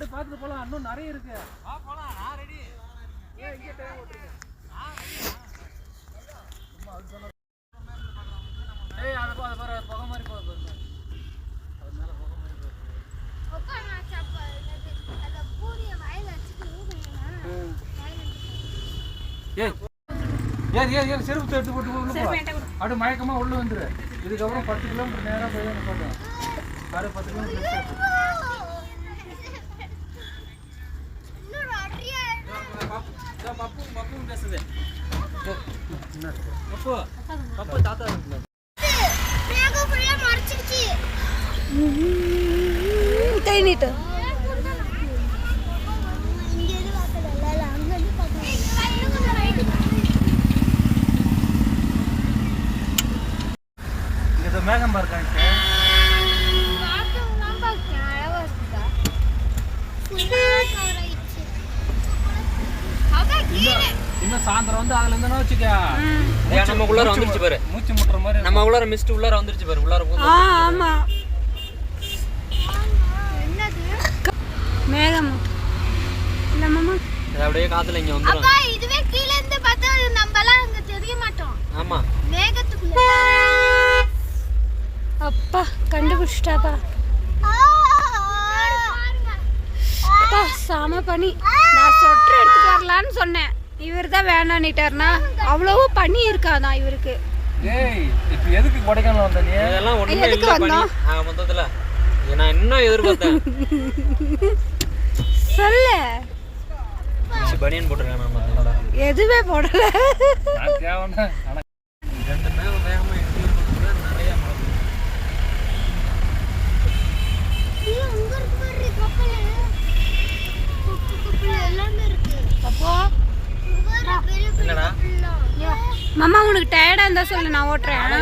அப்படியே பார்த்துட்டு போலாம். இன்னும் நிறைய இருக்கு. வா போலாம். நான் ரெடி ஏய் அது பா- அது பாரு. புகை மாதிரி போகுது பாருங்க. அது மேல புகை மாதிரி போகுது. செருப்பு எடுத்து போட்டு அப்படியே மயக்கமா உள்ள வந்துரு. இதுக்கப்புறம் பத்து கிலோமீட்டர் நேரா போய் போட்டோம் பாரு பத்து கிலோமீட்டர் మప్పు మప్పు ఉంటేస్తుంది మప్పు இன்னும் சாயந்தரம் வந்து அதுல இருந்தா வச்சுக்க. நம்ம உள்ளார வந்துருச்சு பாரு. மூச்சு முட்டுற மாதிரி நம்ம உள்ளார மிஸ்ட் உள்ளார வந்துருச்சு பாரு. உள்ளார போகுது ஆமா. மேகம். அப்படியே காத்துல இங்க வந்துரும். இதுவே கீழ இருந்து பார்த்தா நம்ம எல்லாம் அங்க தெரிய மாட்டோம். ஆமா. மேகத்துக்குள்ள. அப்பா கண்டுபிடிச்சிட்டாப்பா. அப்பா செம பனி. நான் சொட்டர் எடுத்துட்டு வரலான்னு சொன்னேன். இவர் தான் வேணான்னுட்டாருனா அவ்வளவோ பனி இருக்காதான் இவருக்கு? ஏய் இப்ப எதுக்கு கொடைக்கானல் வந்த நீ? இதெல்லாம் ஒண்ணுமே எதுக்கு இல்ல பண்ணி. வந்தோம்? ஆ மொத்தத்துல. இது நான் இன்னும் எதிர்பார்த்தேன். சொல்லு. பனியன் போட்டிருக்கேன் நான் மொத்தத்தோட எதுவுமே போடல. நான் தேவைன்னா ஆனா ரெண்டு மேகம் வேகமா நிறைய இருக்கு. அப்போ இங்க பாரு, பெரிய பெரிய என்னடா. மாமா உனக்கு டயர்டா இருந்தா சொல்லு நான் ஓட்டுறேன்.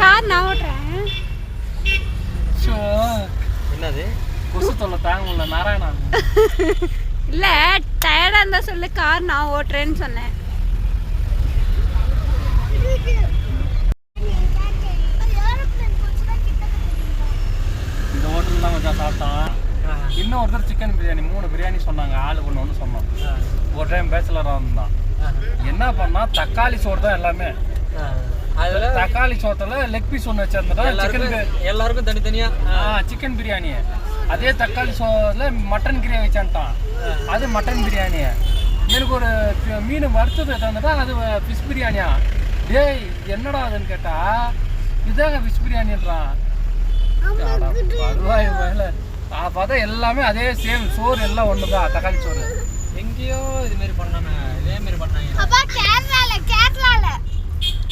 கார் நான் ஓட்டுறேன். என்னது? கொசு தொல்லை தாங்க முடியல நாராயணா? இல்ல டயர்டா இருந்தா சொல்லு கார் நான் ஓட்டுறேன்னு சொன்னேன்? இந்த ஹோட்டல் தான் கொஞ்சம் சாப்பிட்டான். இன்னும் ஒருத்தர் சிக்கன் பிரியாணி மூணு பிரியாணி சொன்னாங்க. ஆளு ஒன்று ஒன்று சொன்னோம் ஒரு டைம் பேச்சுலராக இருந்தான். என்ன பண்ணா தக்காளி சோறு தான் எல்லாமே. அதுல தக்காளி சோத்துல லெக் பீஸ் ஒன்று வச்சிருந்தா சிக்கன் எல்லாருக்கும் எல்லாருக்கும் தனித்தனியா சிக்கன் பிரியாணி அதே தக்காளி சோறுல மட்டன் கிரேவி வச்சான்ட்டான். அது மட்டன் பிரியாணி எனக்கு ஒரு மீன் வறுத்தது தந்துட்டா அது ஃபிஷ் பிரியாணியா டேய் என்னடா அதுன்னு கேட்டா இதாங்க ஃபிஷ் பிரியாணின்றான் அட பரவாய் மேல. பார்த்தா எல்லாமே அதே சேம் சோறு எல்லாம் ஒண்ணுதான் தக்காளி சோறு. எங்கேயோ இது மாதிரி பண்ணாங்க இதே மாதிரி பண்ணாங்க. அப்பா கேரளால கேரளால.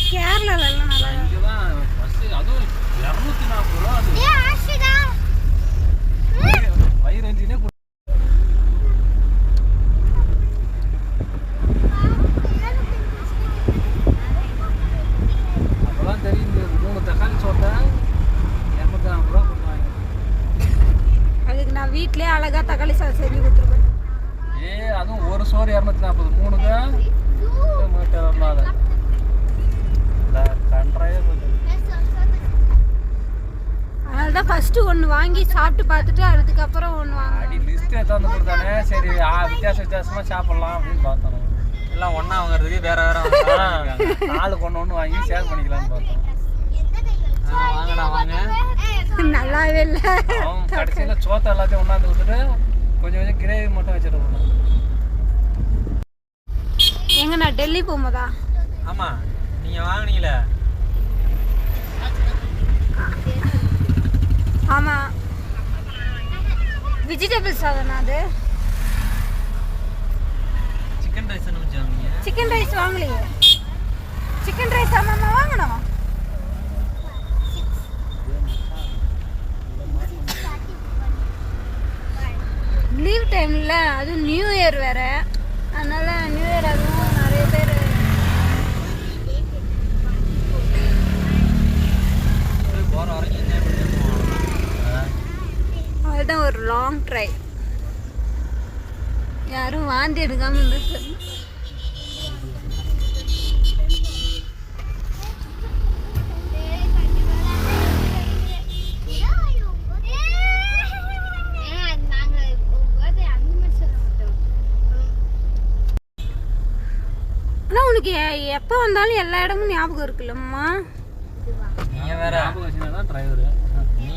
கேரளால எல்லாம் நல்லா அதுவும் இரநூத்தி நாற்பது ரூபா அது ஏ ஆஷிதா வயிறு எஞ்சினே அப்பதான் தெரியும் இந்த மூணு தக்காளி சோத்தை இரநூத்தி நாற்பது ரூபா கொடுத்தாங்க அதுக்கு நான் வீட்லயே அழகா தக்காளி சாதம் செஞ்சு கொடுத்துருப்பேன் ஏ அதுவும் ஒரு சோறு இரநூத்தி நாற்பது மூணு தான் மீட்டர் அதை கன்றாயே போகுது அதனால தான் ஃபர்ஸ்ட் ஒன்று வாங்கி சாப்பிட்டு பார்த்துட்டு அதுக்கப்புறம் ஒன்று வாங்க. அடி லிஸ்ட் எடுத்தாந்து கொடுத்தானே? சரி ஆ வித்தியாச வித்தியாசமா சாப்பிடலாம் அப்படின்னு பார்த்தோம். எல்லாம் ஒண்ணா வாங்குறதுக்கு வேற வேற வாங்கிருக்காங்க. நாளுக்கு ஒன்று ஒன்று வாங்கி ஷேர் பண்ணிக்கலாம்னு பார்த்தோம். ஆ, வாங்கடா வாங்க. நல்லாவே இல்லை. அவன் கடைசியில் சோத்தை எல்லாத்தையும் ஒன்றாந்து கொடுத்துட்டு கொஞ்சம் கொஞ்சம் கிரேவி மட்டும் வச்சுட்டு போனான் எங்க நான் டெல்லி போகும்போதா? ஆமா நீங்க வாங்குனீங்களே. ஆமா. வெஜிடபிள் சாதம் அது? சிக்கன் ரைஸ் என்ன சிக்கன் ரைஸ் வாங்கலையே. சிக்கன் ரைஸ் ஆமாம்மா வாங்கணும் லீவ் டைம்ல அதுவும் நியூ இயர் வேற. ஒரு லாங் ட்ரைவ் யாரும் வாந்தி எடுக்காமல் இருந்துச்சு உனக்கு எப்போ வந்தாலும் எல்லா இடமும் ஞாபகம் இருக்குல்லம்மா. நீங்கள் வேறு ஞாபகம் டிரைவரு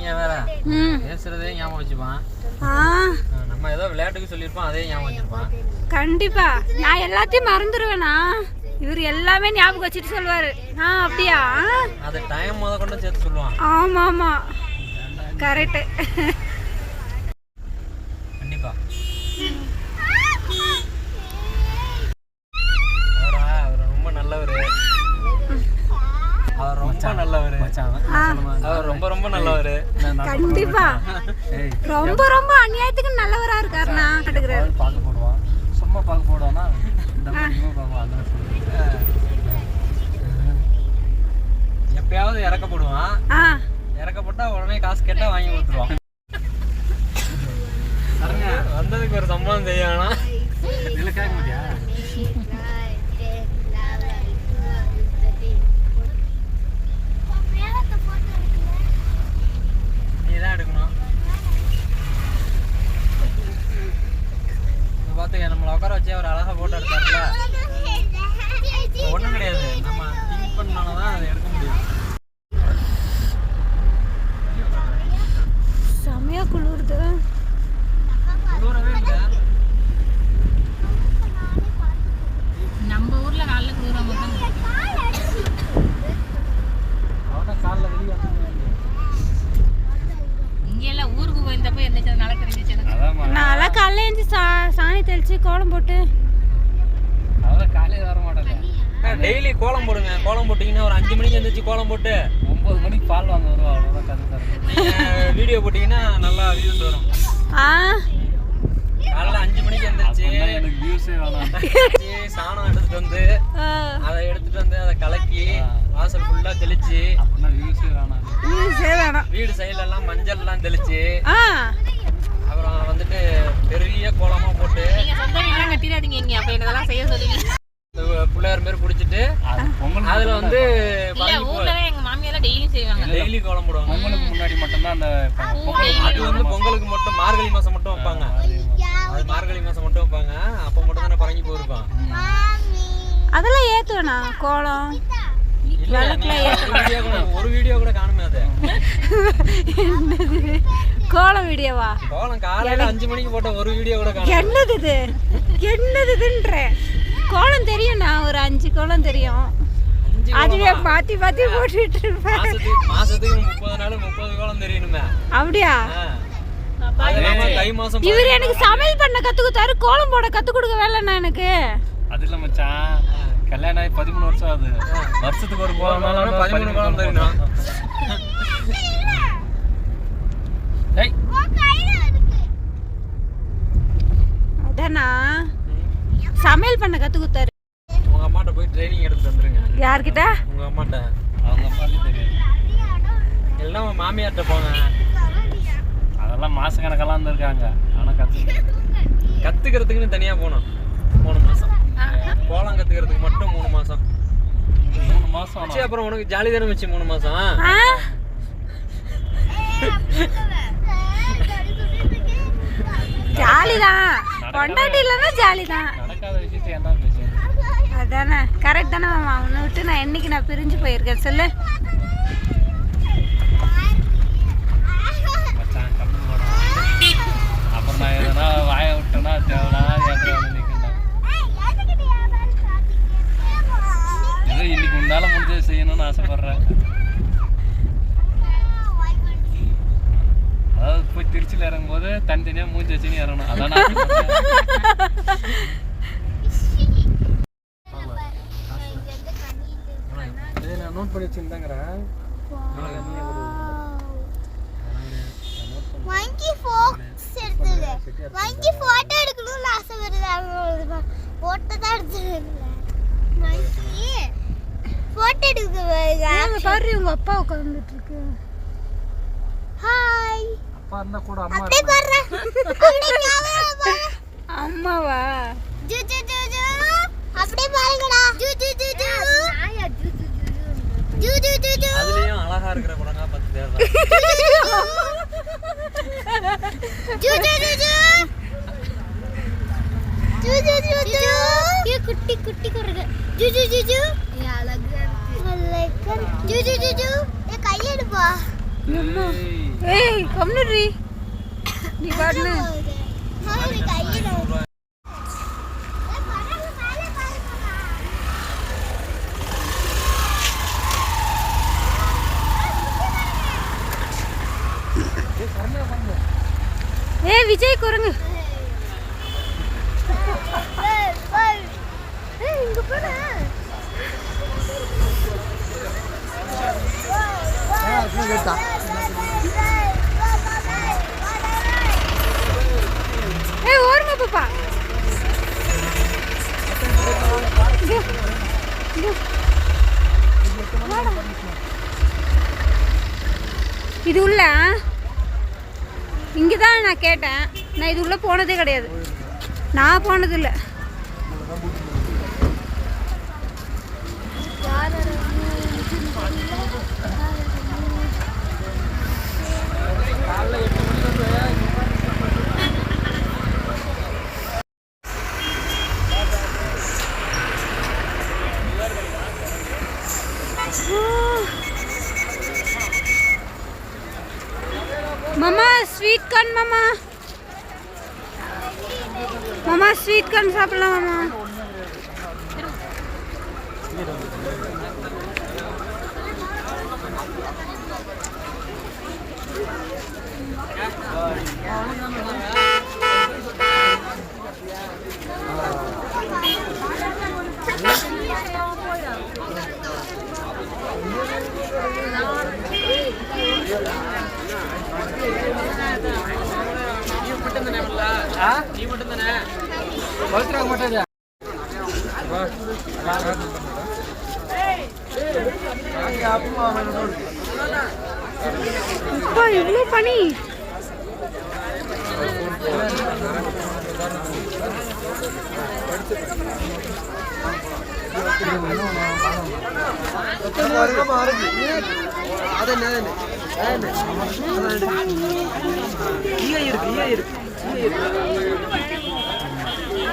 நீங்க வேற ம். பேசுறதே ஞாபகம் வச்சுப்பான். நம்ம ஏதோ விளையாட்டுக்கு சொல்லியிருப்போம் அதே ஞாபகம் வச்சிருப்பான் கண்டிப்பா. நான் எல்லாத்தையும் மறந்துடுவேனா இவர் எல்லாமே ஞாபகம் வச்சுட்டு சொல்லுவாரு ஆ அப்படியா? அது டைம் முத கொண்டு சேர்த்து சொல்லுவான். ஆமா ஆமா கரெக்டு கண்டிப்பா அவரா அவர் ரொம்ப நல்லவர் அவர் ரொம்ப நல்லவர் மச்சான் அவர் ரொம்ப ரொம்ப நல்லவர் கண்டிப்பா. ரொம்ப ரொம்ப அநியாயத்துக்கு நல்லவரா இருக்காருண்ணா கட்டுக்கிறாரு பார்க்க போடுவான். சும்மா பார்க்க போடுவானா? எப்பயாவது இறக்கப்படுவான் ஆ. இறக்கப்பட்டா உடனே காசு கேட்டா வாங்கி கொடுத்துருவான். வந்ததுக்கு ஒரு சம்பளம் செய்யணும் இதில் கேட்க மாட்டியா நீ தான் எடுக்கணும் இப்ப பாத்துக்க நம்மள உட்கார வச்சு அவர் அழகா போட்டோ எடுத்தாருல ஒண்ணும் கிடையாது நம்ம திங்க் பண்ணாலும் தான் அதை எடுக்க முடியும் செமையா குளிருது குளிரவே இல்லை நம்ம ஊர்ல காலைல குளிர மட்டும் அவன் காலைல வெளியே வந்து இங்க எல்லாம் ஊருக்கு போயிருந்தப்ப இருந்துச்சு அதனால தெரிஞ்சிச்சு காலைல எழுந்து சா சாணி தெளிச்சு கோலம் போட்டு. அவன் காலையில் வர மாட்டாங்க டெய்லி கோலம் போடுங்க. கோலம் போட்டீங்கன்னா ஒரு அஞ்சு மணிக்கு எந்திரிச்சு கோலம் போட்டு. ஒன்பது மணிக்கு பால் வாங்க வருவா அவ்வளோதான் கதை நீங்க வீடியோ போட்டீங்கன்னா நல்லா வியூஸ் வரும். ஆ? காலைல அஞ்சு மணிக்கு எந்திரிச்சு எனக்கு வியூஸே வேணாம். சாணம் எடுத்துட்டு வந்து அதை எடுத்துட்டு வந்து அதை கலக்கி வாசல் ஃபுல்லா தெளிச்சு. அப்படின்னா வியூஸே வேணாம். இது சரி வேணாம். வீடு சைடுல எல்லாம் மஞ்சள் எல்லாம் தெளிச்சு. ஆ. அப்புறம் வந்துட்டு பெரிய கோலமா போட்டு. நீங்க சொந்த வீடுலாம் கட்டிடாதீங்க இங்க. அப்ப இதெல்லாம் செய்ய சொல்லுவீங்க? பிள்ளையார் மாதிரி பொங்கல் அதுல வந்து இல்ல ஊர்ல தான் எங்க மாமியார் டெய்லியும் செய்வாங்க. டெய்லி கோலம் போடுவாங்க. பொங்கலுக்கு முன்னாடி மட்டும்தான் அந்த ப- பொங்கல் அது வந்து பொங்கலுக்கு மட்டும் மார்கழி மாசம் மட்டும் வைப்பாங்க. அது மார்கழி மாசம் மட்டும் வைப்பாங்க. அப்ப மட்டும் தானே பறங்கி போயிருப்பான். அதெல்லாம் ஏத்துவேண்ணா கோலம். ஒரு வீடியோ கூட ஒரு வீடியோ கூட காணுமே அது. என்னது? கோலம் வீடியோவா? கோலம் காலையில அஞ்சு மணிக்கு போட்ட ஒரு வீடியோ கூட காணும். என்னது இது? என்னது இதுன்றேன் கோலம் தெரியும்ண்ணா ஒரு அஞ்சு கோலம் தெரியும். அஞ்சு அதுவே மாத்தி மாத்தி போட்டுட்டு இருப்பேன் மாசத்துக்கு முப்பது நாள் முப்பது கோலம் தெரியணுமே அப்படியா? இவர் எனக்கு சமையல் பண்ண கத்து கொடுத்தாரு கோலம் போட கத்து கொடுக்க வேலைண்ணா எனக்கு. அது இல்லை மச்சான். கல்யாணம் ஆகி பதிமூணு வருஷம் ஆகுது. வருஷத்துக்கு ஒரு கோலம் பதிமூணு கோலம் தெரியணும் ஏய். அதானா சமையல் பண்ண கத்து கொடுத்தாரு. உங்க அம்மாட்ட போய் ட்ரைனிங் எடுத்து வந்துருங்க யார்கிட்ட? உங்க அம்மாட்ட. அவங்க அம்மாவுக்கு தெரியாது. எல்லாம் உங்க மாமியார்ட்ட போங்க. அதெல்லாம் மாசக்கணக்கெல்லாம் இருந்திருக்காங்க ஆனால் கற்று கத்துக்கிறதுக்குன்னு தனியா போகணும். மூணு மாசம். கோலம் கத்துக்கிறதுக்கு மட்டும் மூணு மாசம். மூணு மாதம் சரி அப்புறம் உனக்கு ஜாலி தானே வச்சு மூணு மாசம்? ஜாலிதான். பொண்டாட்டி இல்லைன்னா ஜாலிதான். அதானே கரெக்ட் தானே மாமா. உன்னை விட்டு நான் என்னைக்கு நான் பிரிஞ்சு போயிருக்கேன்? சொல்லு. ஆசைப்படுறேன் அதாவது போய் திருச்சியில் இறங்கும்போது தனித்தனியாக மூஞ்சி வச்சுன்னு இறங்கணும். அதான் நான் நோட் பண்ணி வச்சுருந்தாங்கிறேன். வங்கி எடுத்தது வங்கி போட்டோ எடுக்கணும்னு ஆசை வருது போட்டோ தான் எடுத்தது வங்கி போட்டோ எடுக்க பாரு உங்க அப்பா உட்காந்துட்டு இருக்கு ஹாய் அப்பா இருந்தா கூட அம்மா அப்படியே பாரு அப்படியே camera பாரு. அம்மாவா ஜு ஜு ஜு ஜு அப்படியே பாருங்கடா ஜு ஜு ஜு ஜு ஜு ஜு ஜு ஜு அதுலயும் அழகா இருக்கிற குழங்கா பத்து பேர் தான் ஜு ஜு ஜு ஜு ஜு ஜு ஜு ஜு குட்டி குட்டி குறுகு ஜு ஜு ஜு அம்மா. ஏய் கம்னுடி நீ பாடுன ஏ விஜய் குரங்கு ஏய் ஓரமா பாப்பா. இங்க, இது உள்ள இங்கே தான் நான் கேட்டேன். நான் இது உள்ளே போனதே கிடையாது. நான் போனது இல்லை மாமா ஸ்வீட் கார்ன் மாமா மாமா ஸ்வீட் கார்ன் சாப்பிடலாம் மாமா ஆ நீ மட்டும் தானே பவித்ராக்கு மட்டும் இது அப்பா இவ்வளோ பனி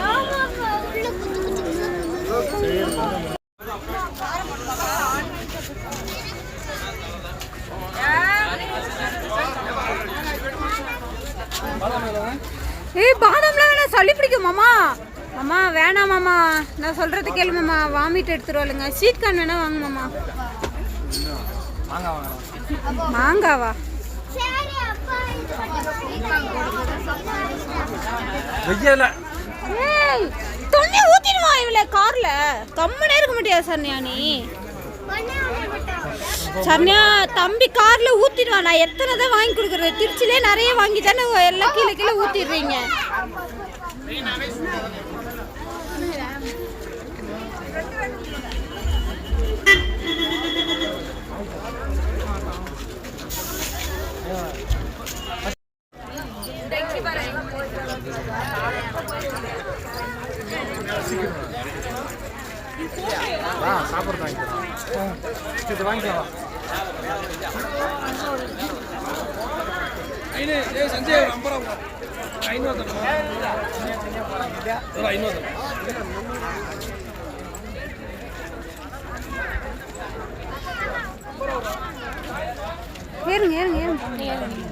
ஆமாப்பா, உள்ள குத்து குத்து குத்து. ஏய் பாதாம்லாம் வேணாம் சளி மாமா மாமா வேணாம் மாமா. நான் சொல்றது கேளு மாமா. வாமிட் எடுத்துருவாளுங்க ஸ்வீட் கார்ன் வேணா வாங்க மாமா. மாங்காவா? சரி, அப்பா, இது வெய்யல. ஏய் தண்ணி ஊத்திடுவா இவள கார்ல. கம்மனே இருக்க முடியாது சரண்யா நீ. சரண்யா தம்பி கார்ல ஊத்திடுவா. நான் எத்தனை தான் வாங்கி கொடுக்குறது திருச்சிலே நிறைய வாங்கி தானே எல்லாம் கீழே கீழே ஊத்திடுறீங்க. ஆ சாப்பிட்றது வாங்கிக்கலாம் இது வாங்கிக்கலாம் சஞ்சய் ஐம்பது ஐநூறு ஐநூறு ஏறுங்க ஏறுங்க ஏறுங்க.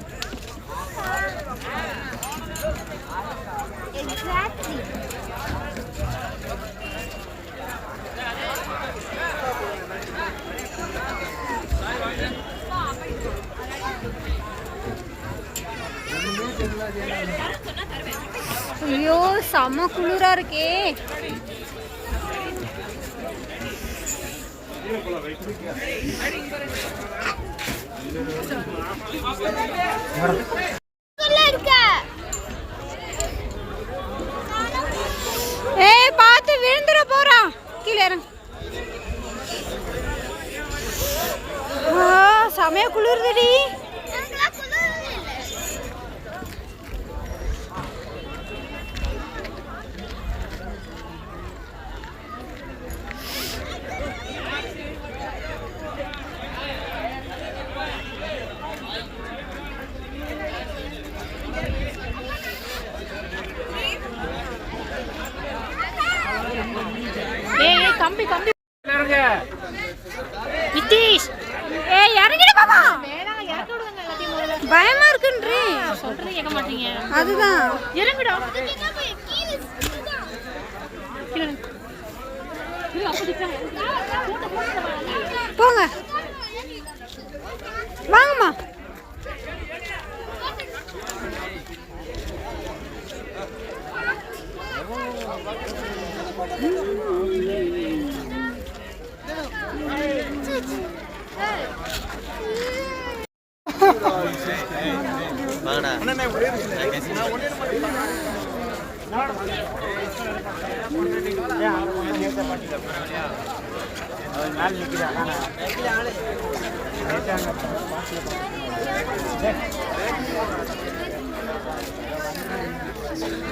ஐயோ செம குளிரா இருக்கே. உள்ள இருக்க. ஏய் பார்த்து விழுந்துட போறான் கீழே இறங்க ஆ, செமையா குளிருதுடி எனக்குலாம் குளிருது இல்ல. ஏய் ஏய் கம்பி கம்பி இறங்க நிதிஷ் ஏய் இறங்கிடு பாப்பா வேணாம் இறக்கி விடுங்க கேட்க மாட்டீங்க அதுதான். இறங்குடா. இறங்கு. இல்ல, அப்படி தான். போட்டு, போட்டு வா.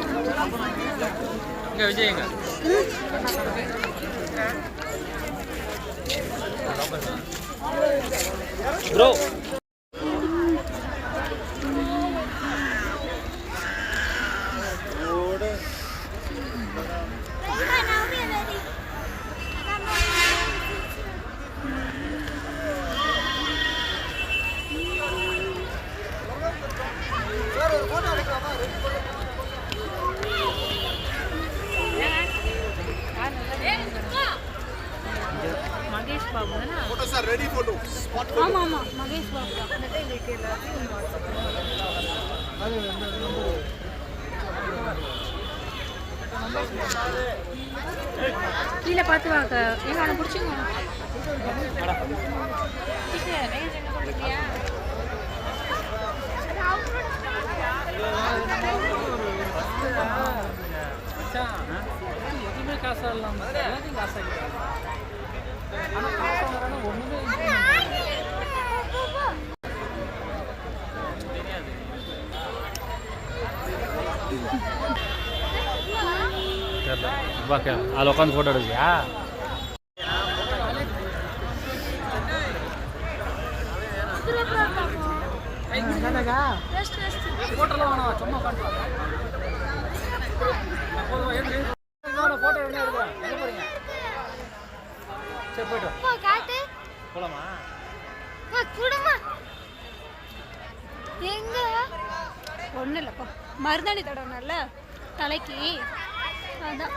போங்க வாங்கம்மா இங்க விஜயங்க ப்ரோ வாங்க எங்க அவனை பிடிச்சிங்க எதுவுமே எல்லாத்தையும் உட்காந்து ஃபோட்டோ எடுக்கியா ஃபோட்டோலாம் வேணாம் சும்மா உட்காந்து ஃபோட்டோ என்ன எடுக்கிறேன் எங்கே போறீங்க சரி போய்ட்டு வா. காட்டு போலாமா குடுமா எங்க? ஒன்றும் இல்லைப்பா மருதாணி தடவை தலைக்கு. அதான்.